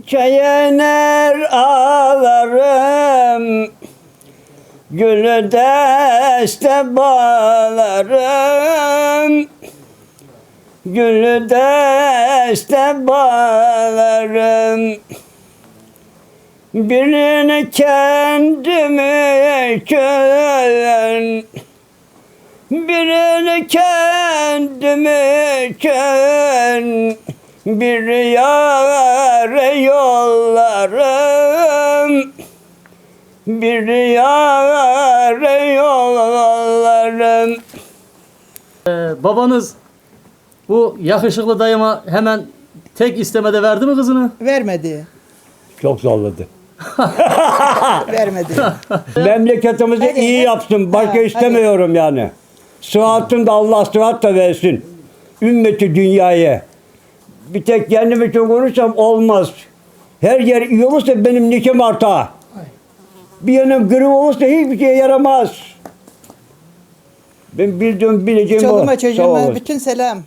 Çayener ağlarım Gülü deste bağlarım. Gülü deste bağlarım. Birini kendime kön Birini kendime kön Bir yare yollarım Bir yare yollarım Ee, babanız bu yakışıklı dayıma hemen tek istemede verdi mi kızını? Vermedi. Çok zorladı. Vermedi. Memleketimizi Hadi, iyi hadi. yapsın. Başka Ha, hadi. istemiyorum yani. Sıhhatını da Allah sıhhat da versin. Ümmeti dünyaya. Bir tek kendim için konuşsam olmaz. Her yer iyi olursa benim nikim artar. Bir yanım gri olursa hiçbir şeye yaramaz. Ben bildiğim bileceğim. Çoluğuma çocuğuma bütün selam.